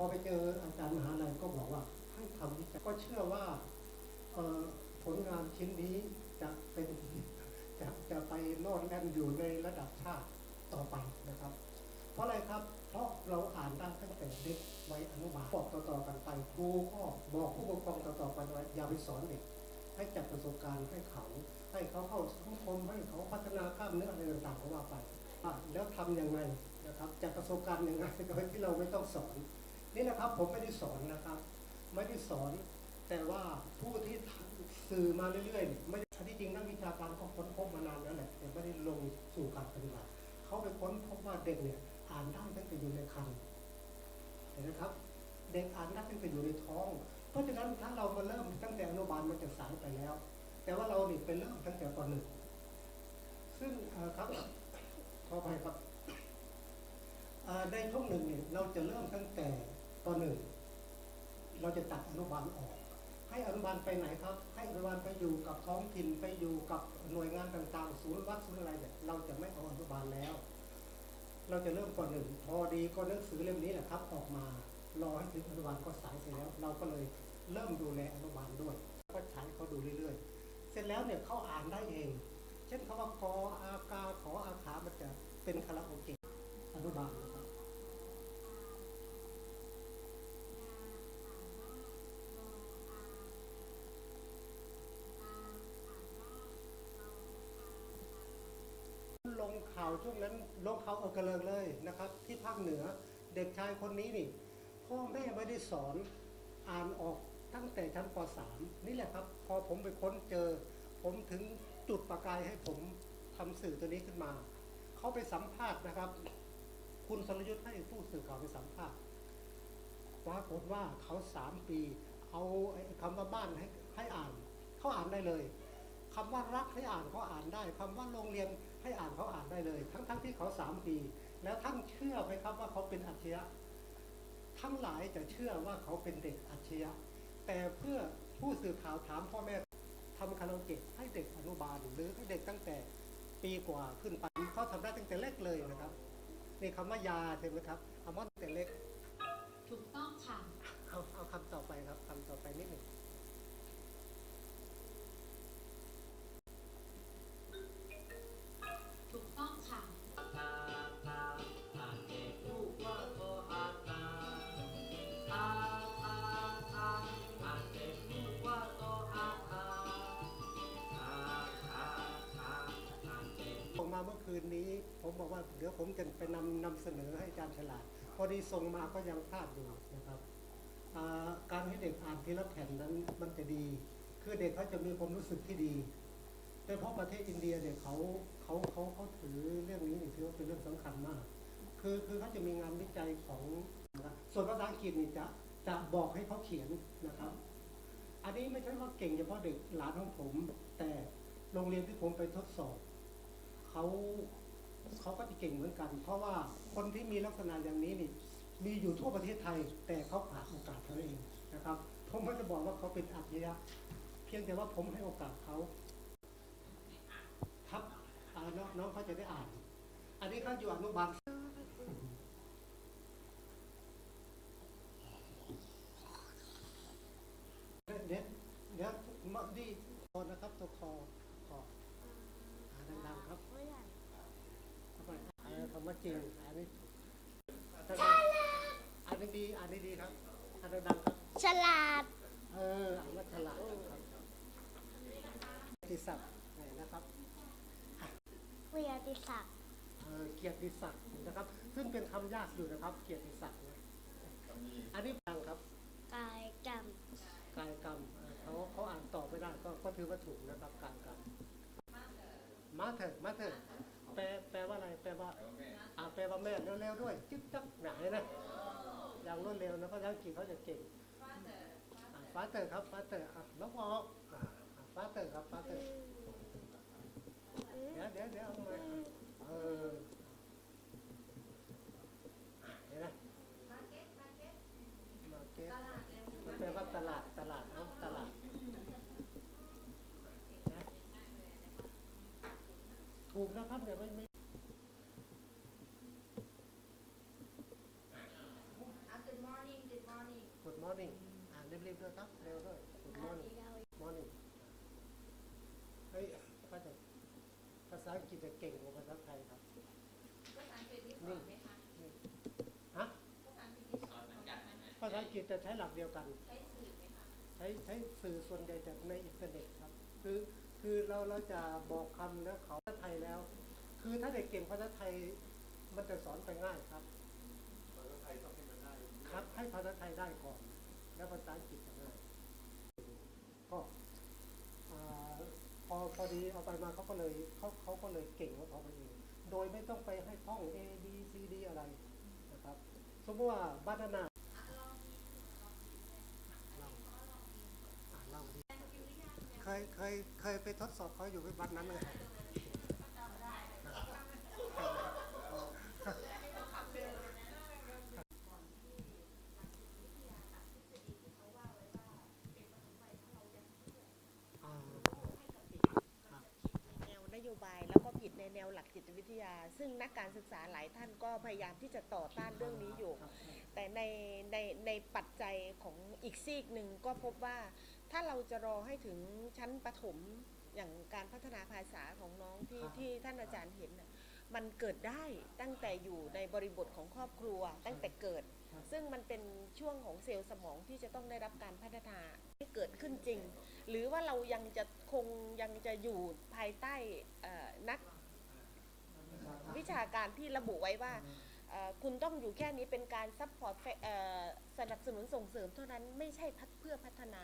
พอไปเจออาจารย์มหาลัยก็บอกว่าให้ทำวิจัยก็เชื่อว่าผลงานชิ้นนี้จะเป็นจะจะไปโลดแล่นอยู่ในระดับชาติต่อไปนะครับ เพราะอะไรครับ เพราะเราอ่านได้ตั้งแต่เด็กไวัยอนุบาลบอกต่อๆกันไปครูก็บอกผู้ปกครองต่อๆกันว่าอย่าไปสอนเด็กให้จัดประสบการณ์ให้เขา ให้เขาเข้าสังคมให้เขาพัฒนากล้ามเนื้ออะไรต่างๆก็ว่าไปแล้วทำยังไงนะครับจัดประสบการณ์ยังไงโดยที่เราไม่ต้องสอน นี่นะครับผมไม่ได้สอนนะครับ ไม่ได้สอนแต่ว่าผู้ที่สื่อมาเรื่อยๆ ไม่ที่จริงนักวิชาการก็ค้นพบมานานแล้วแหละแต่ไม่ได้ลงสู่การปฏิบัติเขาไปค้นพบว่าเด็กเนี่ยอ่านได้ตั้งแต่อยู่ในครรภ์เห็นไหมครับ เด็กอ่านได้ตั้งแต่อยู่ในท้อง เพราะฉะนั้นถ้าเรามาเริ่มตั้งแต่อนุบาลมันจะสายไปแล้ว แต่ว่าเราเนี่ยไปเริ่มตั้งแต่ปหนึ่งซึ่งครับขออภัยครับในช่วงหนึ่งเนี่ยเราจะเริ่มตั้งแต่ ปหนึ่งเราจะตัดอนุบาลออก ให้อนุบาลไปไหนครับ ให้อนุบาลไปอยู่กับท้องถิ่นไปอยู่กับหน่วยงานต่างๆ ศูนย์วัดศูนย์อะไรเนี่ยเราจะไม่เอาอนุบาลแล้ว เราจะเริ่มปหนึ่งพอดีก็หนังสือเล่มนี้แหละครับ ออกมารอให้ถึงอนุบาลก็สายเสร็จแล้ว เราก็เลยเริ่มดูแลอนุบาลด้วยก็ใช้เขาดูเรื่อยๆ เสร็จแล้วเนี่ยเขาอ่านได้เอง เช่นคำว่ากออากาขออาขามันจะเป็นคาราโอเกะอนุบาลนะครับ ลงข่าว ช่วงนั้นลงเขาวเอากระเลิงเลยนะครับ ที่ภาคเหนือเด็กชายคนนี้นี่พ่อแม่ไม่ได้สอนอ่านออกตั้งแต่ชั้นป .3 นี่แหละครับ พอผมไปค้นเจอ ผมถึงจุดประกายให้ผมทำสื่อตัวนี้ขึ้นมา เขาไปสัมภาษณ์นะครับ คุณสรยุทธ์ให้ผู้สื่อข่าวไปสัมภาษณ์ปรากฏว่าเขาสามปีเอาคำว่าบ้านให้ให้อ่าน เขาอ่านได้เลยคำว่ารักให้อ่านเขาอ่านได้คำว่าโรงเรียน ให้อ่านเขาอ่านได้เลย ทั้งทั้งที่เขาสามปี แล้วท่านเชื่อไหมครับว่าเขาเป็นอัจฉริยะทั้งหลายจะเชื่อว่าเขาเป็นเด็กอัจฉริยะแต่เพื่อผู้สื่อข่าวถามพ่อแม่ทำคาราโอเกะให้เด็กอนุบาลหรือให้เด็กตั้งแต่ปีกว่าขึ้นไปเขาทำได้ตั้งแต่เล็กเลยนะครับนี่คำว่ายาใช่ไหมครับคำว่าตั้งแต่เล็ก ถูกต้องค่ะเอาเอาคำต่อไปครับคำต่อไปนิดหนึ่ง นนี้ ผมบอกว่าเดี๋ยวผมจะไปนำนำเสนอให้อาจารย์ฉลาด พอดีส่งมาก็ยังพลาดอยู่นะครับการให้เด็กอ่านทีละแผ่นนั้นมันจะดี คือเด็กเขาจะมีความรู้สึกที่ดีโดยเฉพาะประเทศอินเดียเนี่ยเขาเขาเขาเขาถือเรื่องนี้นี่ถือว่าเป็นเรื่องสำคัญมาก คือคือเขาจะมีงานวิจัยของส่วนภาษาอังกฤษนี่จะจะบอกให้เขาเขียนนะครับ อันนี้ไม่ใช่ว่าเก่งเฉพาะเด็กหลานของผม แต่โรงเรียนที่ผมไปทดสอบ เขาเขาก็จะเก่งเหมือนกัน เพราะว่าคนที่มีลักษณะอย่างนี้นี่มีอยู่ทั่วประเทศไทย แต่เขาขาดโอกาสเท่านั้นเองนะครับผมไม่จะบอกว่าเขาเป็นอัจฉริยะเพียงแต่ว่าผมให้โอกาสเขาครับน้องน้องเขาจะได้อ่าน อันนี้เขาอยู่อนุบาลเดี๋ยเดี๋ยมาดีคอนะครับตัวคอคออ่าดังๆครับ ทำไมอ่านคำว่า จริง อันนี้ฉลาดอันนี้ดี อันนี้ดีครับ อันนี้ดังครับ ฉลาด เอออ่านว่าฉลาดครับติศักดิ์นนะครับเวียติศักดิ์เออเกียรติศักดิ์นะครับ ซึ่งเป็นคำยากอยู่นะครับ เกียรติศักดิ์นะอันนี้ฟังครับ กายกรรม กายกรรมเอ่อเขาเขาอ่านต่อไม่ได้ก็ก็ถือว่าถูกนะครับ กายกรรมมาเถอะมาเถอะ แปลแปลว่าอะไร แปลว่าอ่าแปลว่าแม่เร็วๆด้วยจึ๊กจับไหนนะอย่างรวดเร็วนะเพราะภาษาอังกินเขาจะเก่งฟาเตอร์ครับฟาเตอร์อะแล้วพอฟาเตอร์ครับฟาเตอร์เดี๋ยวเดี๋ยวเดี๋ยวเอามาเออเห็นไหมมาเก็ตมันแปลว่าตลาดตลาดเนาะตลาดนะ ถูกนะครับเนี่ไม่ไม่ Good morning, good morning. Good morning อ่านรีบๆด้วยครับเร็วด้วย Good morning morning เฮ้ยภาษาภาษาอังกฤษจะเก่งกว่าภาษาไทยครับภาษาอังกฤษนี่สอนไหมคะฮะภาษาอังกฤษนี่สอนเหมือนกันไหมภาษาอังกฤษจะใช้หลักเดียวกัน ใช้สื่อไหมคะใช้ใช้สื่อส่วนใหญ่จากในอินเทอร์เน็ตครับ คือคือเราเราจะบอกคำแล้วเขา ยแล้ว คือถ้าเด็กเก่งภาษาไทยมันจะสอนไปง่ายครับครับ ให้ภาษาไทยได้ก่อน แล้วภาษาอังกฤษจะง่ายก็อ่าพอพอดีเอาไปมาเขาก็เลยเขาเขาก็เลยเก่งของเขาไปเองโดยไม่ต้องไปให้ท่อง A B C D อะไรนะครับ สมมติว่าบานานาอะลองดิเคยเคยเคยไปทดสอบเขาอยู่ที่วัดนั้นเลยครับ อ่า แนวน โยบายแล้วก็ผิดในแนวหลักจิตวิทยา ซึ่งนักการศึกษาหลายท่านก็พยายามที่จะต่อต้านเรื่องนี้อยู่ แต่ในในในปัจจัยของอีกซีกหนึ่งก็พบว่าถ้าเราจะรอให้ถึงชั้นประถมอย่างการพัฒนาภาษาของน้องที่ที่ท่านอาจารย์เห็นน่ะ มันเกิดได้ตั้งแต่อยู่ในบริบทของครอบครัวตั้งแต่เกิด ซึ่งมันเป็นช่วงของเซลล์สมองที่จะต้องได้รับการพัฒนาให้เกิดขึ้นจริง หรือว่าเรายังจะคงยังจะอยู่ภายใต้เอ่อนักวิชาการที่ระบุไว้ว่าเอ่อคุณต้องอยู่แค่นี้เป็นการซัพพอร์ตสนับสนุนส่งเสริมเท่านั้นไม่ใช่พัฒเพื่อพัฒนา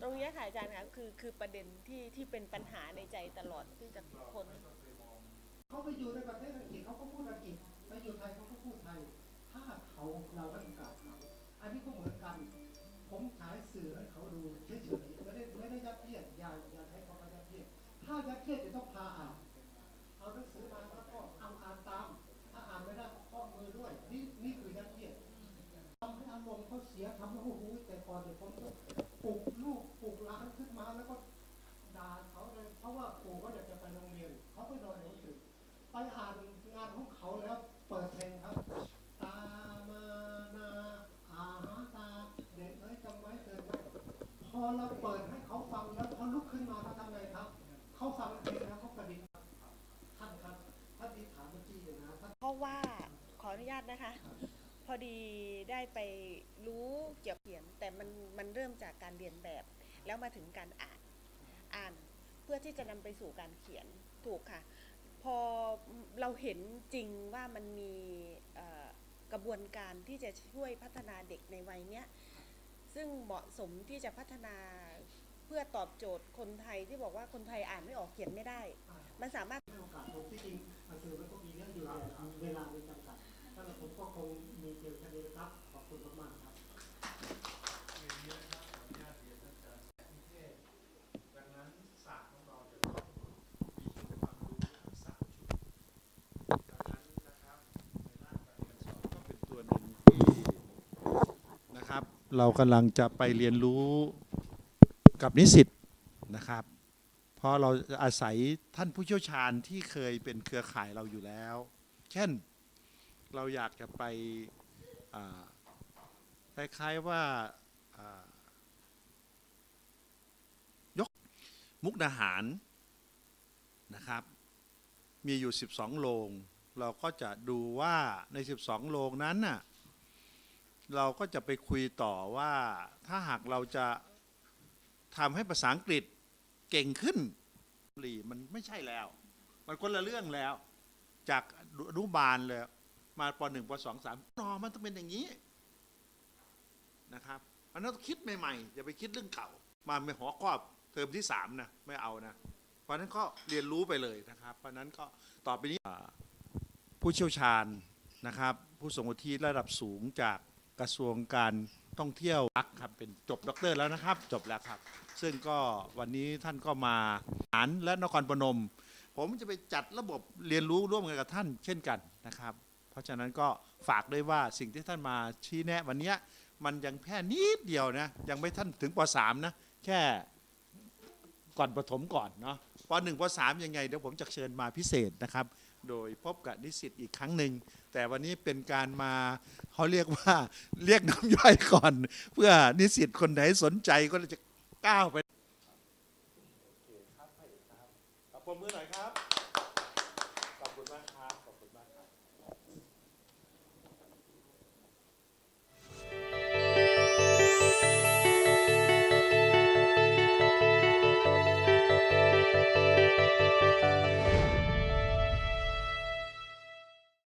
ตรงนี้ค่ะอาจารย์คะคือคือประเด็นที่ที่เป็นปัญหาในใจตลอดที่จะพ้น เขาไปอยู่ในประเทศอังกฤษเขาก็พูดอังกฤษไปอยู่ไทยเขาก็พูดไทย ถ้าเขาเราให้โอกาสเขาอันนี้ก็เหมือนกัน ผมฉายสื่อให้เขาดูเฉยๆไม่ได้ไม่ได้ยัดเยียดอย่าอย่าใช้คำว่ายัดเยียดถ้ายัดเยียดจะต้องพาอ่านเอาหนังสือมาแล้วก็อ่านอ่านตาม ถ้าอ่านไม่ได้ก็ข้อมือด้วย นี่นี่คือยัดเยียดทำให้อารมณ์เขาเสียทำให้โอ้โหแต่ก่อนเนี่ยผมก็ปลุ ออนุญาตนะคะ พอดีได้ไปรู้เกี่ยวกับเขียน แต่มันมันเริ่มจากการเรียนแบบ แล้วมาถึงการอ่านอ่านเพื่อที่จะนำไปสู่การเขียนถูกค่ะ พอเราเห็นจริงว่ามันมีกระบวนการที่จะช่วยพัฒนาเด็กในวัยเนี้ยซึ่งเหมาะสมที่จะพัฒนาเพื่อตอบโจทย์คนไทยที่บอกว่าคนไทยอ่านไม่ออกเขียนไม่ได้ มันสามารถให้โอกาสที่จริงอะสื่อมันก็มีเรื่องอยู่เวลามีจำกัดถ้า รานผมก็คงมีเพียงแค่นี้นะครับ ขอบคุณมากๆครับดังนั้นศาสตร์ของเราจะต้องมีความรู้ทั้งสามชุดดังนั้นนะครับในร่างการเรียนสอนก็เป็นตัวหนึ่งที่นะครับ เรากำลังจะไปเรียนรู้กับนิสิตนะครับเพราะเราอาศัยท่านผู้เชี่ยวชาญที่เคยเป็นเครือข่ายเราอยู่แล้ว เช่น เราอยากจะไปคล้ายๆว่าอ่ามุกดาหารนะครับ มีอยู่ 12โรงเราก็จะดูว่าใน 12โรงนั้นน่ะเราก็จะไปคุยต่อว่าถ้าหากเราจะทำให้ภาษาอังกฤษเก่งขึ้นหลีมันไม่ใช่แล้ว มันคนละเรื่องแล้ว จากอนุบาลเลย มาปหนึ่งปสองสามนอมันต้องเป็นอย่างนี้นะครับมันต้องคิดใหม่ๆอย่าไปคิดเรื่องเก่า มาไม่หัวข้อเทอมที่สามนะไม่เอานะ เพราะนั้นก็เรียนรู้ไปเลยนะครับ เพราะนั้นก็ต่อไปนี้ผู้เชี่ยวชาญนะครับ ผู้ทรงวุฒิระดับสูงจากกระทรวงการท่องเที่ยวครับเป็นจบด็อกเตอร์แล้วนะครับ จบแล้วครับ ซึ่งก็วันนี้ท่านก็มาหารและนครพนม ผมจะไปจัดระบบเรียนรู้ร่วมกันกับท่านเช่นกันนะครับ เพราะฉะนั้นก็ฝากด้วยว่าสิ่งที่ท่านมาชี้แนะวันนี้มันยังแค่นิดเดียวนะยังไม่ท่านถึงป .3 นะแค่ก่อนประถมก่อนเนาะปหนึ่งปสามยังไงเดี๋ยวผมจะเชิญมาพิเศษนะครับ โดยพบกับนิสิตอีกครั้งหนึ่งแต่วันนี้เป็นการมาเขาเรียกว่าเรียกน้ำย่อยก่อน เพื่อนิสิตคนไหนสนใจก็จะก้าวไปโอเคครับครับปรบมือหน่อยครับ